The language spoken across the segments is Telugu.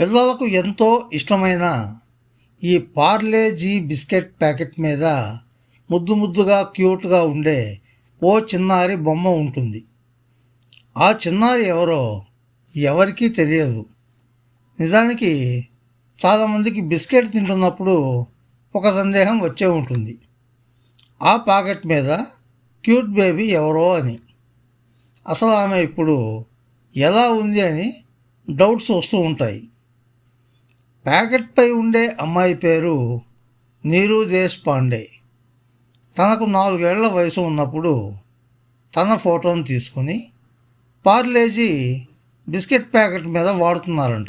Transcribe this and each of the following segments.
పిల్లలకు ఎంతో ఇష్టమైన ఈ పార్లేజీ బిస్కెట్ ప్యాకెట్ మీద ముద్దు ముద్దుగా క్యూట్గా ఉండే ఓ చిన్నారి బొమ్మ ఉంటుంది. ఆ చిన్నారి ఎవరో ఎవరికీ తెలియదు. నిజానికి చాలామందికి బిస్కెట్ తింటున్నప్పుడు ఒక సందేహం వచ్చే ఉంటుంది. ఆ ప్యాకెట్ మీద క్యూట్ బేబీ ఎవరో అని. అసలు ఆమె ఇప్పుడు ఎలా ఉంది అని డౌట్స్ వస్తూ ఉంటాయి. ప్యాకెట్పై ఉండే అమ్మాయి పేరు నీరు దేశ్ పాండే. తనకు నాలుగేళ్ళ వయసు ఉన్నప్పుడు తన ఫోటోను తీసుకుని పార్లేజీ బిస్కెట్ ప్యాకెట్ మీద వాడుతున్నారంట.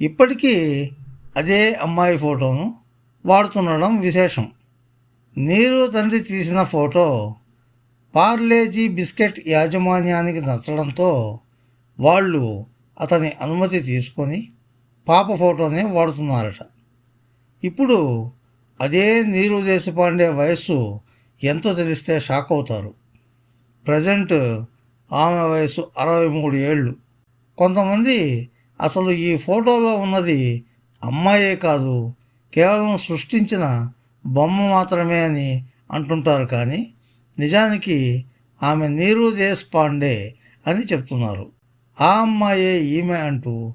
ఇప్పటికీ అదే అమ్మాయి ఫోటోను వాడుతుండడం విశేషం. నీరు తండ్రి తీసిన ఫోటో పార్లేజీ బిస్కెట్ యాజమాన్యానికి నచ్చడంతో వాళ్ళు అతని అనుమతి తీసుకొని పాప ఫోటోనే వాడుతున్నారట. ఇప్పుడు అదే నీరు దేశపాండే వయస్సు ఎంతో తెలిస్తే షాక్ అవుతారు. ప్రజెంట్ ఆమె వయసు అరవై మూడు ఏళ్ళు. కొంతమంది అసలు ఈ ఫోటోలో ఉన్నది అమ్మాయే కాదు కేవలం సృష్టించిన బొమ్మ మాత్రమే అని అంటుంటారు కానీ నిజానికి ఆమె నీరు దేశ్ పాండే అని చెప్తున్నారు. ఆ అమ్మాయే ఈమె అంటూ